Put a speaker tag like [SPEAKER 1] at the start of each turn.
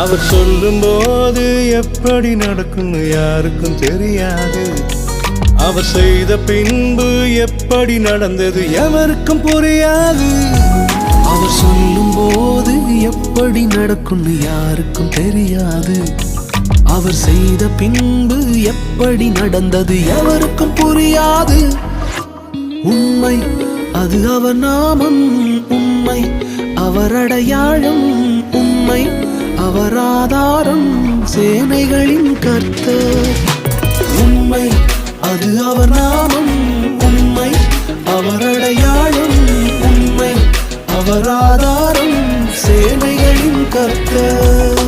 [SPEAKER 1] அவர் சொல்லும்போது எப்படி நடக்கும்னு யாருக்கும் தெரியாது. அவர் செய்த பின்பு எப்படி நடந்தது எவருக்கும் புரியாது.
[SPEAKER 2] அவர் சொல்லும் போது எப்படி நடக்கும்னு யாருக்கும் தெரியாது. அவர் செய்த பின்பு எப்படி நடந்தது எவருக்கும் புரியாது. உண்மை அது அவர் நாமம். உண்மை அவர் அடையாளம். உண்மை அவராதாரம் சேனைகளின் கர்த்தர். உண்மை அது அவர் நாமம். உண்மை அவர் அடையாளம். உண்மை அவராதாரம் சேனைகளின் கர்த்தர்.